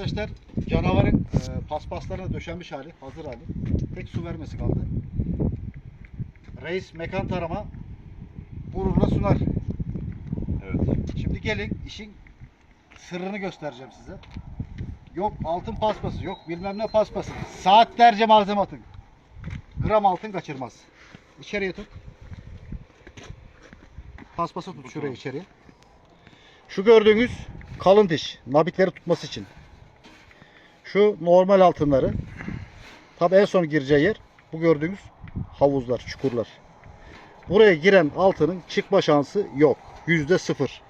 arkadaşlar canavarın e, paspaslarına döşenmiş hali, hazır hali. Tek su vermesi kaldı. Reis mekan tarama gururla sunar. Evet. Şimdi gelin işin sırrını göstereceğim size. Yok altın paspası, yok bilmem ne paspası. Saatlerce malzeme atın. Gram altın kaçırmaz. İçeriye tut. Paspası tut şuraya içeriye. Şu gördüğünüz kalın diş. Nabitleri tutması için. Şu normal altınları. Tabi en son gireceği yer bu gördüğünüz havuzlar, çukurlar. Buraya giren altının çıkma şansı yok. Yüzde sıfır.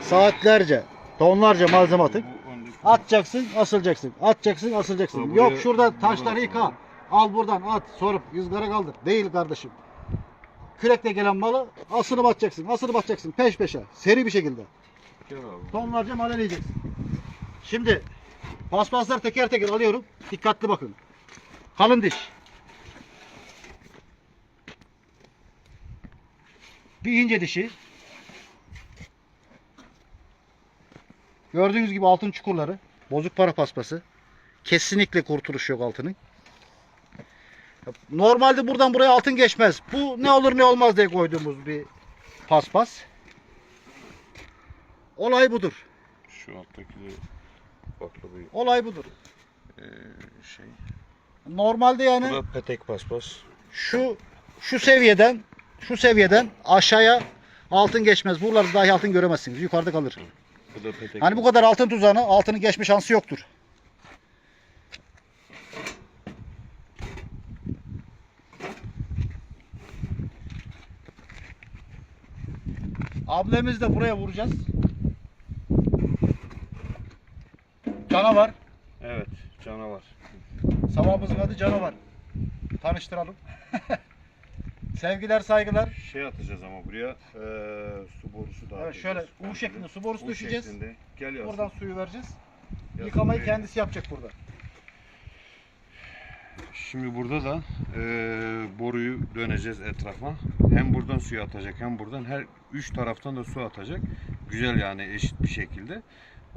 Saatlerce, tonlarca malzeme öndeki- Atacaksın, asılacaksın. Atacaksın, asılacaksın. Yok şurada taşları yıka. Al buradan at, sorup ızgara kaldır. Değil kardeşim. Kürekle gelen malı asını batacaksın, asını batacaksın peş peşe. Seri bir şekilde. Tonlarca mal eleyeceksin. Şimdi paspasları teker teker alıyorum. Dikkatli bakın. Kalın diş. Bir ince dişi. Gördüğünüz gibi altın çukurları. Bozuk para paspası. Kesinlikle kurtuluş yok altının. Normalde buradan buraya altın geçmez. Bu ne olur ne olmaz diye koyduğumuz bir paspas. Olay budur. Şu alttaki de farklı bir Olay budur. eee, şey. Normalde yani Bu da petek paspas. şu şu seviyeden şu seviyeden aşağıya altın geçmez. Buralarda dahi altın göremezsiniz. Yukarıda kalır. Bu da petek. Hani bu kadar altın tuzağına altının geçme şansı yoktur. Ablemiz de buraya vuracağız. Canavar. Evet, canavar. Sabahımızın adı Canavar. Tanıştıralım. Sevgiler, saygılar. Şey atacağız ama buraya eee su borusu da Evet şöyle U şeklinde su borusu düşeceğiz. şeklinde. Gel Yasin. Buradan suyu vereceğiz. Yasin Yıkamayı buraya. kendisi yapacak burada. Şimdi burada da eee, boruyu döneceğiz etrafa. Hem buradan suyu atacak hem buradan her üç taraftan da su atacak. Güzel yani eşit bir şekilde.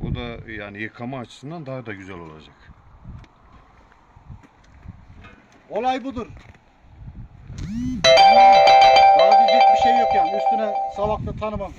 O da yani yıkama açısından daha da güzel olacak. Olay budur. Daha diyecek bir şey yok yani. Üstüne savakta tanımam.